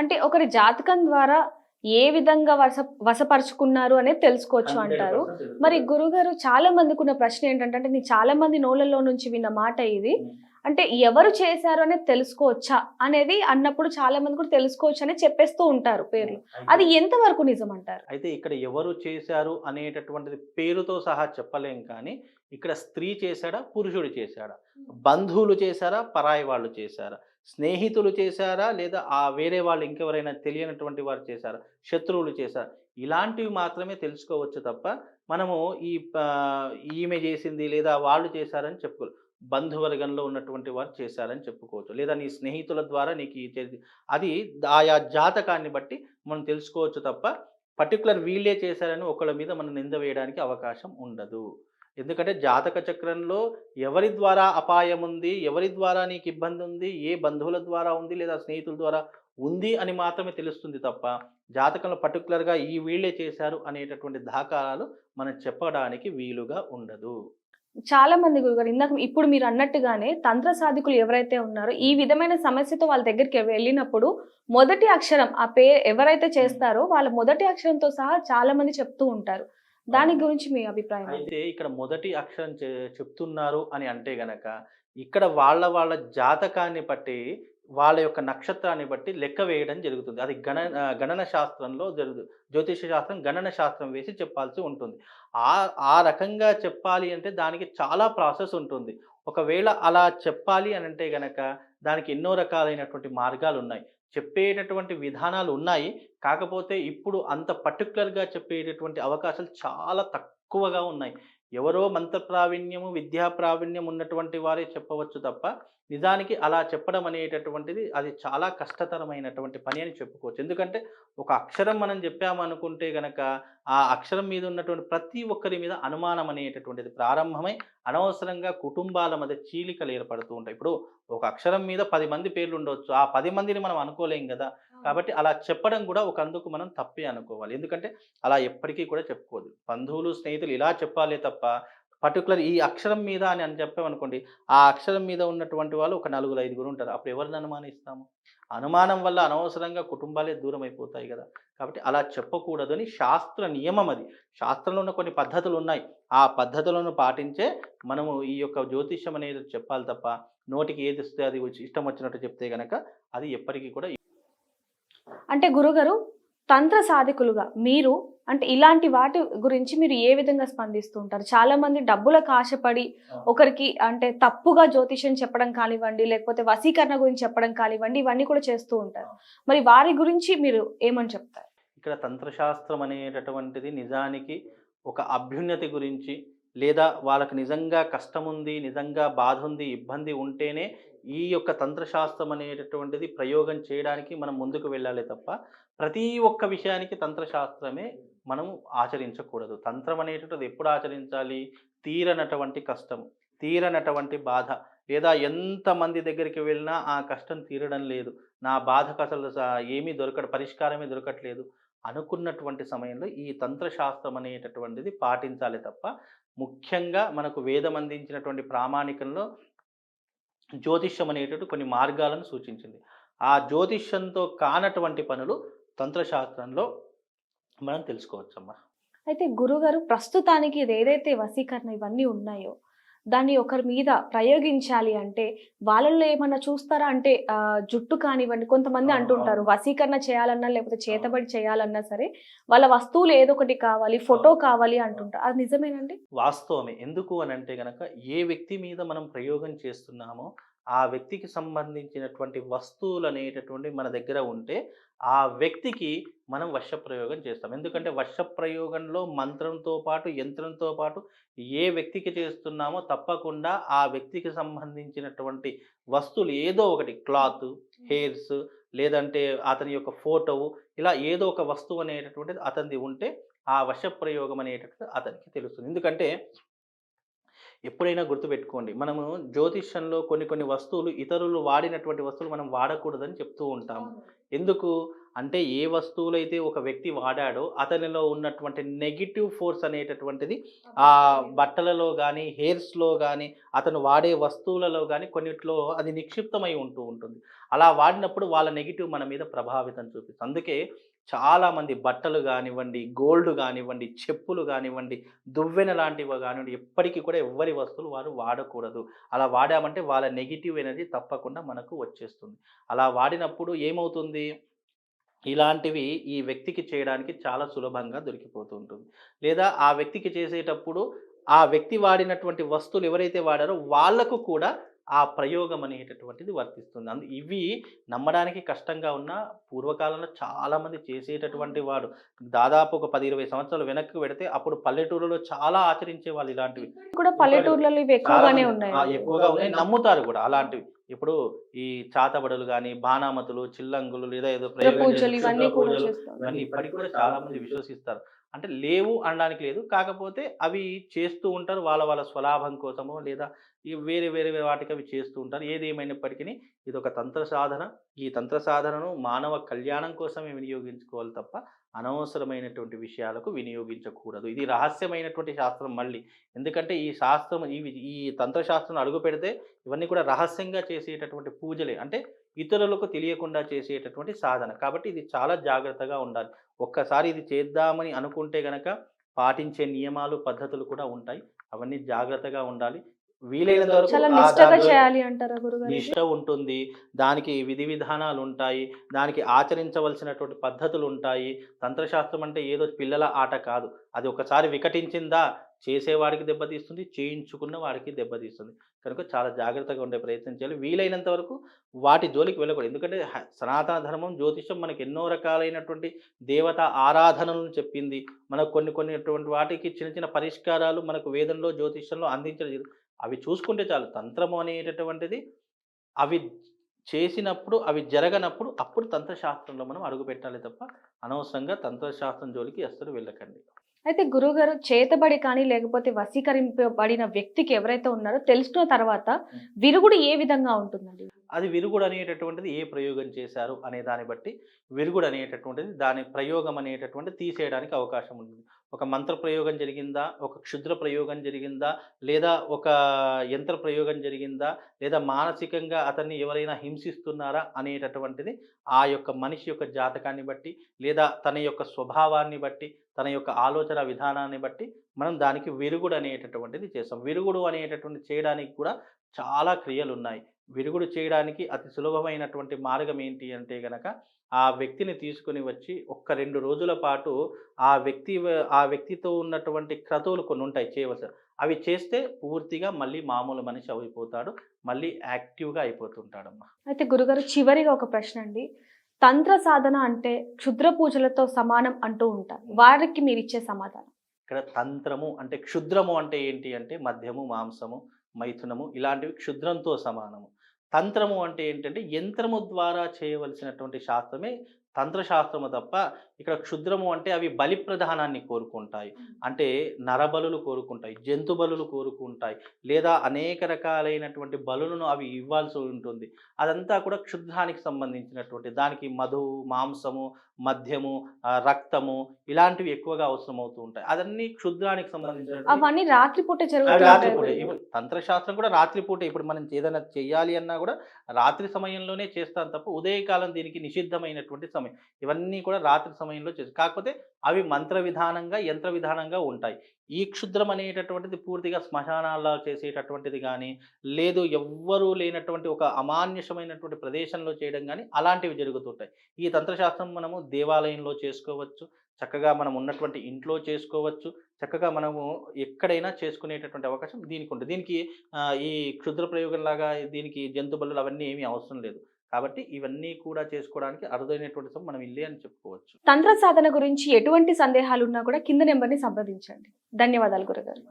అంటే ఒకరి జాతకం ద్వారా ఏ విధంగా వస వశపరుచుకున్నారు అనేది తెలుసుకోవచ్చు అంటారు. మరి గురుగారు చాలా మందికి ఉన్న ప్రశ్న ఏంటంటే అంటే నేను చాలా మంది నోళ్ళలో నుంచి విన్న మాట ఇది. అంటే ఎవరు చేశారు అనేది తెలుసుకోవచ్చా అనేది అన్నప్పుడు చాలా మంది కూడా తెలుసుకోవచ్చు అని చెప్పేస్తూ ఉంటారు పేర్లు. అది ఎంతవరకు నిజం అంటారు? అయితే ఇక్కడ ఎవరు చేశారు అనేటటువంటిది పేరుతో సహా చెప్పలేం కానీ ఇక్కడ స్త్రీ చేశాడా పురుషుడు చేశాడా? బంధువులు చేశారా పరాయి వాళ్ళు చేశారా? స్నేహితులు చేశారా? లేదా ఆ వేరే వాళ్ళు ఇంకెవరైనా తెలియనటువంటి వారు చేశారా? శత్రువులు చేశారా? ఇలాంటివి మాత్రమే తెలుసుకోవచ్చు తప్ప మనము ఈ ఈమె చేసింది లేదా వాళ్ళు చేశారని చెప్పుకో బంధువర్గంలో ఉన్నటువంటి వారు చేశారని చెప్పుకోవచ్చు. లేదా నీ స్నేహితుల ద్వారా నీకు అది ఆయా జాతకాన్ని బట్టి మనం తెలుసుకోవచ్చు తప్ప పర్టికులర్ వీళ్ళే చేశారని ఒకళ్ళ మీద మనం నింద వేయడానికి అవకాశం ఉండదు. ఎందుకంటే జాతక చక్రంలో ఎవరి ద్వారా అపాయం ఉంది ఎవరి ద్వారా నీకు ఇబ్బంది ఉంది ఏ బంధువుల ద్వారా ఉంది లేదా స్నేహితుల ద్వారా ఉంది అని మాత్రమే తెలుస్తుంది తప్ప జాతకంలో పర్టికులర్గా ఈ వీళ్ళే చేశారు అనేటటువంటి దాఖలాలు మనం చెప్పడానికి వీలుగా ఉండదు. చాలా మంది గురుగారు ఇందాక ఇప్పుడు మీరు అన్నట్టుగానే తంత్ర సాధికులు ఎవరైతే ఉన్నారో ఈ విధమైన సమస్యతో వాళ్ళ దగ్గరికి వెళ్ళినప్పుడు మొదటి అక్షరం ఆ పేరు ఎవరైతే చేస్తారో వాళ్ళ మొదటి అక్షరంతో సహా చాలా మంది చెప్తూ ఉంటారు. దాని గురించి మీ అభిప్రాయం? అయితే ఇక్కడ మొదటి అక్షరం చె- చెప్తున్నారు అని అంటే గనక ఇక్కడ వాళ్ళ వాళ్ళ జాతకాన్ని బట్టి వాళ్ళ యొక్క నక్షత్రాన్ని బట్టి లెక్క వేయడం జరుగుతుంది. అది గణ గణన శాస్త్రంలో జరుగుతుంది జ్యోతిష శాస్త్రం గణన శాస్త్రం వేసి చెప్పాల్సి ఉంటుంది. ఆ ఆ రకంగా చెప్పాలి అంటే దానికి చాలా ప్రాసెస్ ఉంటుంది. ఒకవేళ అలా చెప్పాలి అని అంటే గనక దానికి ఎన్నో రకాలైనటువంటి మార్గాలు ఉన్నాయి చెప్పేటటువంటి విధానాలు ఉన్నాయి. కాకపోతే ఇప్పుడు అంత పర్టికులర్గా చెప్పేటటువంటి అవకాశాలు చాలా తక్కువగా ఉన్నాయి. ఎవరో మంత్ర ప్రావీణ్యము విద్యా ప్రావీణ్యం ఉన్నటువంటి వారే చెప్పవచ్చు తప్ప నిజానికి అలా చెప్పడం అనేటటువంటిది అది చాలా కష్టతరమైనటువంటి పని అని చెప్పుకోవచ్చు. ఎందుకంటే ఒక అక్షరం మనం చెప్పామనుకుంటే గనక ఆ అక్షరం మీద ఉన్నటువంటి ప్రతి ఒక్కరి మీద అనుమానం అనేటటువంటిది ప్రారంభమై అనవసరంగా కుటుంబాల మధ్య చీలికలు ఏర్పడుతూ ఉంటాయి. ఇప్పుడు ఒక అక్షరం మీద పది మంది పేర్లు ఉండవచ్చు ఆ పది మందిని మనం అనుకోలేం కదా. కాబట్టి అలా చెప్పడం కూడా ఒక అందుకు మనం తప్పే అనుకోవాలి. ఎందుకంటే అలా ఎప్పటికీ కూడా చెప్పుకోదు బంధువులు స్నేహితులు ఇలా చెప్పాలే తప్ప పర్టికులర్ ఈ అక్షరం మీద అని అని చెప్పామనుకోండి ఆ అక్షరం మీద ఉన్నటువంటి వాళ్ళు ఒక నలుగురు ఐదుగురు ఉంటారు. అప్పుడు ఎవరిని అనుమానిస్తాము? అనుమానం వల్ల అనవసరంగా కుటుంబాలే దూరం అయిపోతాయి కదా. కాబట్టి అలా చెప్పకూడదు అని శాస్త్ర నియమం అది. శాస్త్రంలో ఉన్న కొన్ని పద్ధతులు ఉన్నాయి. ఆ పద్ధతులను పాటించే మనము ఈ యొక్క జ్యోతిష్యం అనేది చెప్పాలి తప్ప నోటికి ఏది ఇస్తే అది ఇష్టం వచ్చినట్టు చెప్తే గనక అది ఎప్పటికీ కూడా అంటే గురుగారు తంత్ర సాధికులుగా మీరు అంటే ఇలాంటి వాటి గురించి మీరు ఏ విధంగా స్పందిస్తూ ఉంటారు? చాలా మంది డబ్బులకు ఆశపడి ఒకరికి అంటే తప్పుగా జ్యోతిష్యం చెప్పడం కానివ్వండి లేకపోతే వశీకరణ గురించి చెప్పడం కానివ్వండి ఇవన్నీ కూడా చేస్తూ ఉంటారు. మరి వారి గురించి మీరు ఏమని చెప్తారు? ఇక్కడ తంత్రశాస్త్రం అనేటటువంటిది నిజానికి ఒక అభ్యున్నతి గురించి లేదా వాళ్ళకి నిజంగా కష్టం ఉంది నిజంగా బాధ ఉంది ఇబ్బంది ఉంటేనే ఈ యొక్క తంత్రశాస్త్రం అనేటటువంటిది ప్రయోగం చేయడానికి మనం ముందుకు వెళ్ళాలి తప్ప ప్రతి ఒక్క విషయానికి తంత్రశాస్త్రమే మనం ఆచరించకూడదు. తంత్రం అనేటటువంటిది ఎప్పుడు ఆచరించాలి? తీరనటువంటి కష్టం తీరనటువంటి బాధ లేదా ఎంతమంది దగ్గరికి వెళ్ళినా ఆ కష్టం తీరడం లేదు. నా బాధకు అసలు ఏమీ దొరక పరిష్కారమే దొరకట్లేదు అనుకున్నటువంటి సమయంలో ఈ తంత్రశాస్త్రం అనేటటువంటిది పాటించాలి తప్ప ముఖ్యంగా మనకు వేదం అందించినటువంటి ప్రామాణికంలో జ్యోతిష్యం అనేటటువంటి కొన్ని మార్గాలను సూచించింది. ఆ జ్యోతిష్యంతో కానటువంటి పనులు తంత్రశాస్త్రంలో మనం తెలుసుకోవచ్చమ్మా. అయితే గురుగారు ప్రస్తుతానికి ఇది ఏదైతే వశీకరణ ఇవన్నీ ఉన్నాయో దాన్ని ఒకరి మీద ప్రయోగించాలి అంటే వాళ్ళల్లో ఏమన్నా చూస్తారా? అంటే ఆ, జుట్టు కానివ్వండి కొంతమంది అంటుంటారు అవును. వశీకరణ చేయాలన్నా లేకపోతే చేతబడి చేయాలన్నా సరే వాళ్ళ వస్తువులు ఏదో ఒకటి కావాలి ఫోటో కావాలి అంటుంటారు. అది నిజమేనండి? వాస్తవమే. ఎందుకు అని అంటే గనక ఏ వ్యక్తి మీద మనం ప్రయోగం చేస్తున్నామో ఆ వ్యక్తికి సంబంధించినటువంటి వస్తువులు అనేటటువంటి మన దగ్గర ఉంటే ఆ వ్యక్తికి మనం వర్షప్రయోగం చేస్తాం. ఎందుకంటే వర్షప్రయోగంలో మంత్రంతో పాటు యంత్రంతో పాటు ఏ వ్యక్తికి చేస్తున్నామో తప్పకుండా ఆ వ్యక్తికి సంబంధించినటువంటి వస్తువులు ఏదో ఒకటి క్లాత్ హెయిర్స్ లేదంటే అతని యొక్క ఫోటో ఇలా ఏదో ఒక వస్తువు అనేటటువంటిది అతనిది ఉంటే ఆ వశప్రయోగం అనేటటువంటిది అతనికి తెలుస్తుంది. ఎందుకంటే ఎప్పుడైనా గుర్తుపెట్టుకోండి. మనము జ్యోతిష్యంలో కొన్ని కొన్ని వస్తువులు ఇతరులు వాడినటువంటి వస్తువులు మనం వాడకూడదని చెప్తూ ఉంటాము. ఎందుకు? అంటే ఏ వస్తువులైతే ఒక వ్యక్తి వాడాడో అతనిలో ఉన్నటువంటి నెగిటివ్ ఫోర్స్ అనేటటువంటిది ఆ బట్టలలో కానీ హెయిర్స్లో కానీ అతను వాడే వస్తువులలో కానీ కొన్నిట్లో అది నిక్షిప్తమై ఉంటూ ఉంటుంది. అలా వాడినప్పుడు వాళ్ళ నెగిటివ్ మన మీద ప్రభావితం చూపిస్తుంది. అందుకే చాలామంది బట్టలు కానివ్వండి గోల్డ్ కానివ్వండి చెప్పులు కానివ్వండి దువ్వెన లాంటివి కానివ్వండి ఎప్పటికీ కూడా ఎవరి వస్తువులు వారు వాడకూడదు. అలా వాడామంటే వాళ్ళ నెగిటివ్ ఎనర్జీ తప్పకుండా మనకు వచ్చేస్తుంది. అలా వాడినప్పుడు ఏమవుతుంది? ఇలాంటివి ఈ వ్యక్తికి చేయడానికి చాలా సులభంగా దొరికిపోతూ ఉంటుంది లేదా ఆ వ్యక్తికి చేసేటప్పుడు ఆ వ్యక్తి వాడినటువంటి వస్తువులు ఎవరైతే వాడారో వాళ్ళకు కూడా ఆ ప్రయోగం అనేటటువంటిది వర్తిస్తుంది. అందు ఇవి నమ్మడానికి కష్టంగా ఉన్న పూర్వకాలంలో చాలామంది చేసేటటువంటి వాడు దాదాపు ఒక పది ఇరవై సంవత్సరాలు వెనక్కి పెడితే అప్పుడు పల్లెటూరులో చాలా ఆచరించే వాళ్ళు ఇలాంటివి కూడా పల్లెటూర్లలో ఎక్కువగానే ఉన్నాయి ఎక్కువగా ఉన్నాయి. నమ్ముతారు కూడా అలాంటివి. ఇప్పుడు ఈ చాతబడులు కానీ బాణామతులు చిల్లంగులు లేదా ఏదో రుద్ర ప్రయోగం పూజలు చేసే ఇవన్నీ ఇప్పటికి కూడా చాలా మంది విశ్వసిస్తారు. అంటే లేవు అనడానికి లేదు. కాకపోతే అవి చేస్తూ ఉంటారు. వాళ్ళ వాళ్ళ స్వలాభం కోసమో లేదా ఈ వేరే వేరే వేరే వాటికి అవి చేస్తూ ఉంటారు. ఏది ఏమైనప్పటికీ ఇది ఒక తంత్ర సాధన. ఈ తంత్ర సాధనను మానవ కళ్యాణం కోసమే వినియోగించుకోవాలి తప్ప అనవసరమైనటువంటి విషయాలకు వినియోగించకూడదు. ఇది రహస్యమైనటువంటి శాస్త్రం మళ్ళీ. ఎందుకంటే ఈ శాస్త్రం ఈ ఈ తంత్రశాస్త్రం అడుగు పెడితే ఇవన్నీ కూడా రహస్యంగా చేసేటటువంటి పూజలే. అంటే ఇతరులకు తెలియకుండా చేసేటటువంటి సాధన. కాబట్టి ఇది చాలా జాగ్రత్తగా ఉండాలి. ఒక్కసారి ఇది చేద్దామని అనుకుంటే గనక పాటించే నియమాలు పద్ధతులు కూడా ఉంటాయి. అవన్నీ జాగ్రత్తగా ఉండాలి. వీలైనంత వరకు చేయాలి అంటారా గురుగారు? ఇది? నిష్ట ఉంటుంది దానికి విధి విధానాలు ఉంటాయి దానికి ఆచరించవలసినటువంటి పద్ధతులు ఉంటాయి. తంత్రశాస్త్రం అంటే ఏదో పిల్లల ఆట కాదు. అది ఒకసారి వికటించిందా చేసేవాడికి దెబ్బతీస్తుంది చేయించుకున్న వాడికి దెబ్బతీస్తుంది. కనుక చాలా జాగ్రత్తగా ఉండే ప్రయత్నం చేయాలి. వీలైనంత వరకు వాటి జోలికి వెళ్ళకూడదు. ఎందుకంటే సనాతన ధర్మం జ్యోతిషం మనకి ఎన్నో రకాలైనటువంటి దేవత ఆరాధనలను చెప్పింది. మనకు కొన్ని కొన్ని వాటికి చిన్న చిన్న పరిష్కారాలు మనకు వేదంలో జ్యోతిషంలో అందించడం అవి చూసుకుంటే చాలు. తంత్రము అనేటటువంటిది అవి చేసినప్పుడు అవి జరగనప్పుడు అప్పుడు తంత్రశాస్త్రంలో మనం అడుగు పెట్టాలి తప్ప అనవసరంగా తంత్రశాస్త్రం జోలికి అస్సలు వెళ్ళకండి. అయితే గురుగారు చేతబడి కానీ లేకపోతే వశీకరింపబడిన వ్యక్తికి ఎవరైతే ఉన్నారో తెలుసుకున్న తర్వాత విరుగుడు ఏ విధంగా ఉంటుందండి? అది విరుగుడు అనేటటువంటిది ఏ ప్రయోగం చేశారు అనే దాన్ని బట్టి విరుగుడు అనేటటువంటిది దాని ప్రయోగం అనేటటువంటిది తీసేయడానికి అవకాశం ఉంటుంది. ఒక మంత్ర ప్రయోగం జరిగిందా? ఒక క్షుద్ర ప్రయోగం జరిగిందా? లేదా ఒక యంత్ర ప్రయోగం జరిగిందా? లేదా మానసికంగా అతన్ని ఎవరైనా హింసిస్తున్నారా? అనేటటువంటిది ఆ యొక్క మనిషి యొక్క జాతకాన్ని బట్టి లేదా తన యొక్క స్వభావాన్ని బట్టి తన యొక్క ఆలోచన విధానాన్ని బట్టి మనం దానికి విరుగుడు అనేటటువంటిది చేస్తాం. విరుగుడు అనేటటువంటి చేయడానికి కూడా చాలా క్రియలు ఉన్నాయి విరుగుడు చేయడానికి అతి సులభమైనటువంటి మార్గం ఏంటి అంటే గనక ఆ వ్యక్తిని తీసుకుని వచ్చి ఒక్క రెండు రోజుల పాటు ఆ వ్యక్తి ఆ వ్యక్తితో ఉన్నటువంటి క్రతువులు కొన్ని ఉంటాయి చేయవలసిన. అవి చేస్తే పూర్తిగా మళ్ళీ మామూలు మనిషి అయిపోతాడు మళ్ళీ యాక్టివ్గా అయిపోతుంటాడమ్మా. అయితే గురుగారు చివరిగా ఒక ప్రశ్న అండి. తంత్ర సాధన అంటే క్షుద్ర పూజలతో సమానం అంటూ ఉంటారు. వారికి మీరు ఇచ్చే సమాధానం. ఇక్కడ తంత్రము అంటే క్షుద్రము అంటే ఏంటి అంటే మద్యము మాంసము మైథునము ఇలాంటివి క్షుద్రంతో సమానము. తంత్రము అంటే ఏంటంటే యంత్రము ద్వారా చేయవలసినటువంటి శాస్త్రమే తంత్రశాస్త్రము తప్ప ఇక్కడ క్షుద్రము అంటే అవి బలి ప్రధానాన్ని కోరుకుంటాయి అంటే నరబలులు కోరుకుంటాయి జంతు బలులు కోరుకుంటాయి లేదా అనేక రకాలైనటువంటి బలులను అవి ఇవ్వాల్సి ఉంటుంది. అదంతా కూడా క్షుద్రానికి సంబంధించినటువంటి దానికి మధు మాంసము మద్యము రక్తము ఇలాంటివి ఎక్కువగా అవసరం అవుతూ ఉంటాయి. అదన్నీ క్షుద్రానికి సంబంధించిన అవన్నీ రాత్రిపూట రాత్రిపూట. తంత్రశాస్త్రం కూడా రాత్రిపూట. ఇప్పుడు మనం ఏదైనా చేయాలి అన్నా కూడా రాత్రి సమయంలోనే చేస్తాను తప్ప ఉదయకాలం దీనికి నిషిద్ధమైనటువంటి సమయం. ఇవన్నీ కూడా రాత్రి సమయంలో చేస్తాం కాకపోతే అవి మంత్ర విధానంగా యంత్ర విధానంగా ఉంటాయి. ఈ క్షుద్రం అనేటటువంటిది పూర్తిగా శ్మశానాల్లో చేసేటటువంటిది కానీ లేదు ఎవ్వరూ లేనటువంటి ఒక అమాన్యషమైనటువంటి ప్రదేశంలో చేయడం కానీ అలాంటివి జరుగుతుంటాయి. ఈ తంత్రశాస్త్రం మనము దేవాలయంలో చేసుకోవచ్చు చక్కగా మనం ఉన్నటువంటి ఇంట్లో చేసుకోవచ్చు. చక్కగా మనము ఎక్కడైనా చేసుకునేటటువంటి అవకాశం దీనికి ఉంటుంది. దీనికి ఈ క్షుద్ర ప్రయోగంలాగా దీనికి జంతు బలులు అవన్నీ ఏమీ అవసరం లేదు. కాబట్టి ఇవన్నీ కూడా చేసుకోవడానికి అరుదైనటువంటి మనం ఇల్లే అని చెప్పుకోవచ్చు. తంత్ర సాధన గురించి ఎటువంటి సందేహాలు ఉన్నా కూడా కింద నెంబర్ని సంప్రదించండి. ధన్యవాదాలు గురుగారు.